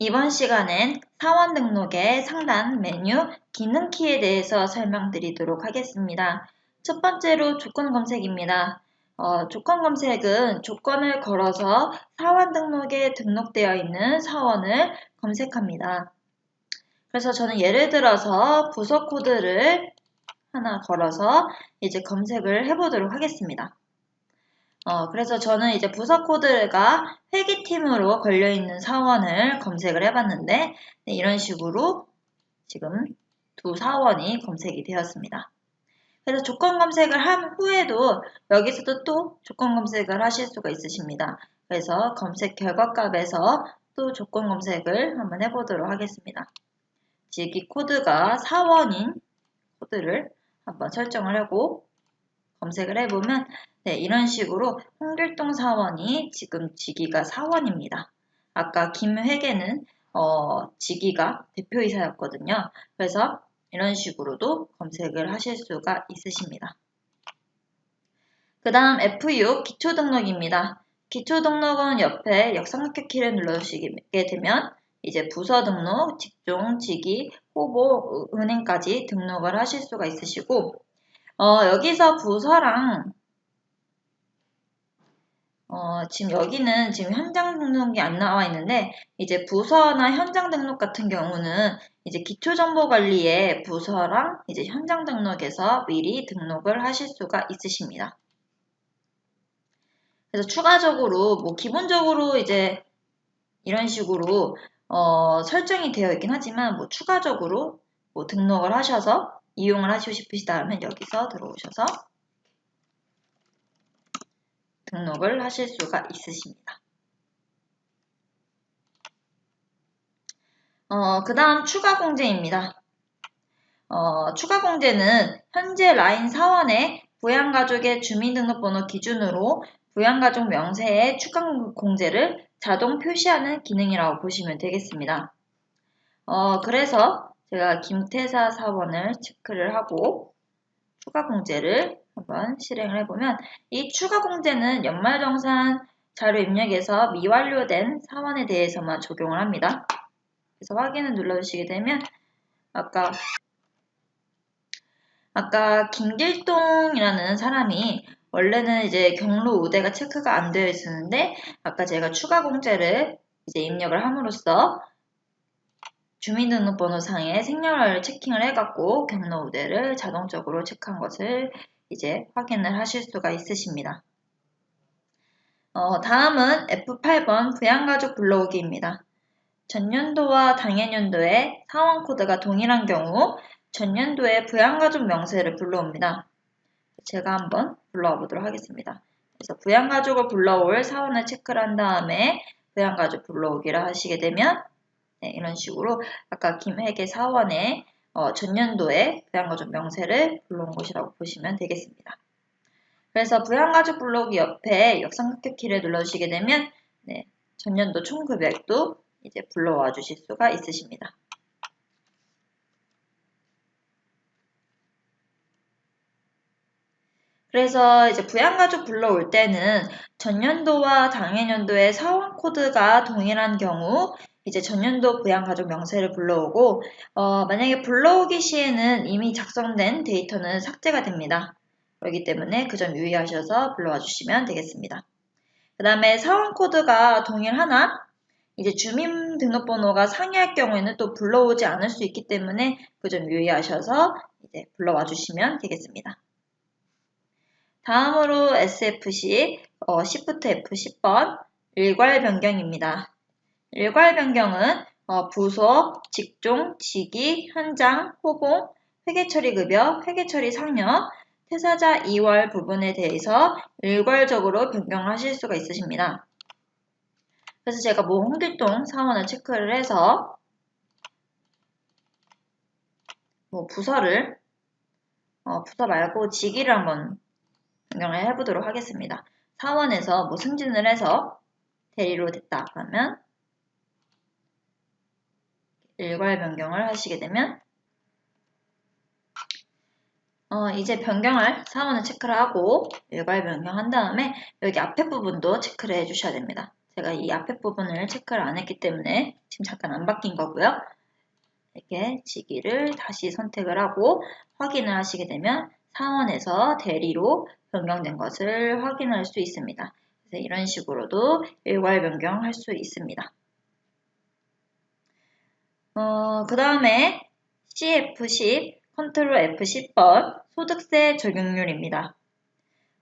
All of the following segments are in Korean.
이번 시간엔 사원 등록의 상단 메뉴 기능 키에 대해서 설명드리도록 하겠습니다. 첫 번째로 조건 검색입니다. 어, 조건 검색은 조건을 걸어서 사원 등록에 등록되어 있는 사원을 검색합니다. 그래서 저는 예를 들어서 부서 코드를 하나 걸어서 이제 검색을 해보도록 하겠습니다. 어, 그래서 저는 이제 부서 코드가 회계팀으로 걸려있는 사원을 검색을 해봤는데 네, 이런 식으로 지금 두 사원이 검색이 되었습니다. 그래서 조건 검색을 한 후에도 여기서도 또 조건 검색을 하실 수가 있으십니다. 그래서 검색 결과 값에서 또 조건 검색을 한번 해보도록 하겠습니다. 지기 코드가 사원인 코드를 한번 설정을 하고 검색을 해보면 네, 이런 식으로 홍길동 사원이 지금 직위가 사원입니다. 아까 김회계는 어, 직위가 대표이사였거든요. 그래서 이런 식으로도 검색을 하실 수가 있으십니다. 그 다음 F6 기초 등록입니다. 기초 등록은 옆에 역삼각형 키를 눌러주시게 되면 이제 부서 등록, 직종, 직위, 후보, 은행까지 등록을 하실 수가 있으시고 어, 여기서 부서랑 어, 지금 여기는 지금 현장 등록이 안 나와 있는데 이제 부서나 현장 등록 같은 경우는 이제 기초정보관리에 부서랑 이제 현장 등록에서 미리 등록을 하실 수가 있으십니다. 그래서 추가적으로 뭐 기본적으로 이제 이런 식으로 어, 설정이 되어 있긴 하지만 뭐 추가적으로 뭐 등록을 하셔서 이용을 하시고 싶으시다면 여기서 들어오셔서 등록을 하실 수가 있으십니다. 어, 그 다음 추가 공제입니다. 어, 추가 공제는 현재 라인 사원의 부양가족의 주민등록번호 기준으로 부양가족 명세에 추가 공제를 자동 표시하는 기능이라고 보시면 되겠습니다. 어, 그래서 제가 김태사 사원을 체크를 하고 추가 공제를 한번 실행을 해보면 이 추가 공제는 연말정산 자료 입력에서 미완료된 사원에 대해서만 적용을 합니다. 그래서 확인을 눌러주시게 되면 아까 아까 김길동이라는 사람이 원래는 이제 경로 우대가 체크가 안 되어 있었는데 아까 제가 추가 공제를 이제 입력을 함으로써 주민등록번호상에 생년월일 체킹을 해갖고 경로 우대를 자동적으로 체크한 것을 이제 확인을 하실 수가 있으십니다. 어, 다음은 F8번 부양가족 불러오기입니다. 전년도와 당해년도의 사원 코드가 동일한 경우 전년도의 부양가족 명세를 불러옵니다. 제가 한번 불러와 보도록 하겠습니다. 그래서 부양가족을 불러올 사원을 체크를 한 다음에 부양가족 불러오기를 하시게 되면 네, 이런 식으로 아까 김혜계 사원의 어, 전년도에 부양가족 명세를 불러온 것이라고 보시면 되겠습니다. 그래서 부양가족 블록이 옆에 역삼각형 키를 눌러주시게 되면 네, 전년도 총 금액도 이제 불러와 주실 수가 있으십니다. 그래서 이제 부양가족 불러올 때는 전년도와 당해년도의 사원 코드가 동일한 경우 이제 전년도 부양가족 명세를 불러오고 어, 만약에 불러오기 시에는 이미 작성된 데이터는 삭제가 됩니다. 그렇기 때문에 그 점 유의하셔서 불러와 주시면 되겠습니다. 그 다음에 사원 코드가 동일하나 이제 주민등록번호가 상이할 경우에는 또 불러오지 않을 수 있기 때문에 그 점 유의하셔서 이제 불러와 주시면 되겠습니다. 다음으로 SFC 어, Shift F 10번 일괄 변경입니다. 일괄 변경은 어, 부서, 직종, 직위, 현장, 호봉, 회계처리급여, 회계처리 상여, 퇴사자 2월 부분에 대해서 일괄적으로 변경하실 수가 있으십니다. 그래서 제가 모 홍길동 사원을 체크를 해서 뭐 부서를 어, 부서 말고 직위를 한번 변경을 해보도록 하겠습니다. 사원에서 뭐 승진을 해서 대리로 됐다 그러면 일괄 변경을 하시게 되면 어, 이제 변경할 사원을 체크를 하고 일괄 변경한 다음에 여기 앞에 부분도 체크를 해주셔야 됩니다. 제가 이 앞에 부분을 체크를 안 했기 때문에 지금 잠깐 안 바뀐 거고요. 이렇게 지기를 다시 선택을 하고 확인을 하시게 되면 상원에서 대리로 변경된 것을 확인할 수 있습니다. 그래서 이런 식으로도 일괄 변경할 수 있습니다. 어, 그 다음에 CF10, 컨트롤 F10번 소득세 적용률입니다.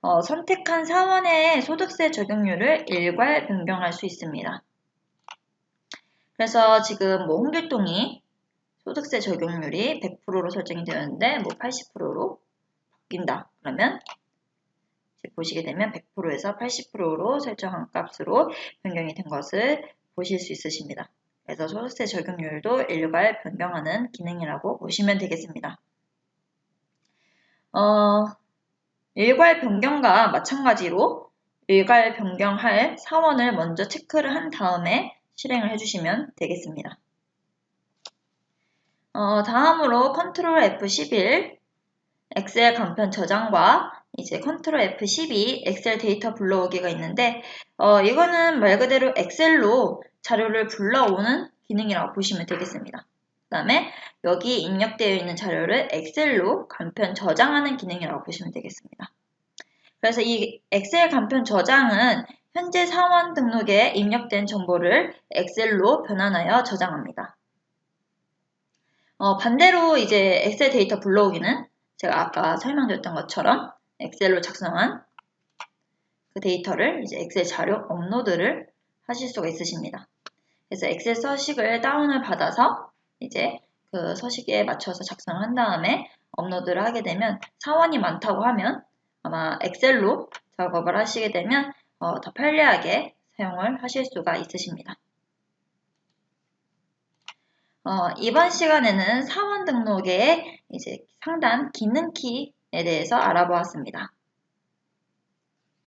어, 선택한 사원의 소득세 적용률을 일괄 변경할 수 있습니다. 그래서 지금 뭐 홍길동이 소득세 적용률이 100%로 설정이 되었는데 뭐 80%로 바뀐다. 그러면 보시게 되면 100%에서 80%로 설정한 값으로 변경이 된 것을 보실 수 있으십니다. 그래서 소득세 적용률도 일괄 변경하는 기능이라고 보시면 되겠습니다. 어, 일괄 변경과 마찬가지로 일괄 변경할 사원을 먼저 체크를 한 다음에 실행을 해주시면 되겠습니다. 어, 다음으로 컨트롤 F11 엑셀 간편 저장과 이제 컨트롤 F12 엑셀 데이터 불러오기가 있는데 어, 이거는 말 그대로 엑셀로 자료를 불러오는 기능이라고 보시면 되겠습니다. 그 다음에 여기 입력되어 있는 자료를 엑셀로 간편 저장하는 기능이라고 보시면 되겠습니다. 그래서 이 엑셀 간편 저장은 현재 사원 등록에 입력된 정보를 엑셀로 변환하여 저장합니다. 어, 반대로 이제 엑셀 데이터 불러오기는 제가 아까 설명드렸던 것처럼 엑셀로 작성한 그 데이터를 이제 엑셀 자료 업로드를 하실 수가 있으십니다. 그래서 엑셀 서식을 다운을 받아서 이제 그 서식에 맞춰서 작성한 다음에 업로드를 하게 되면 사원이 많다고 하면 아마 엑셀로 작업을 하시게 되면 어, 더 편리하게 사용을 하실 수가 있으십니다. 어, 이번 시간에는 사원 등록의 이제 상단 기능 키에 대해서 알아보았습니다.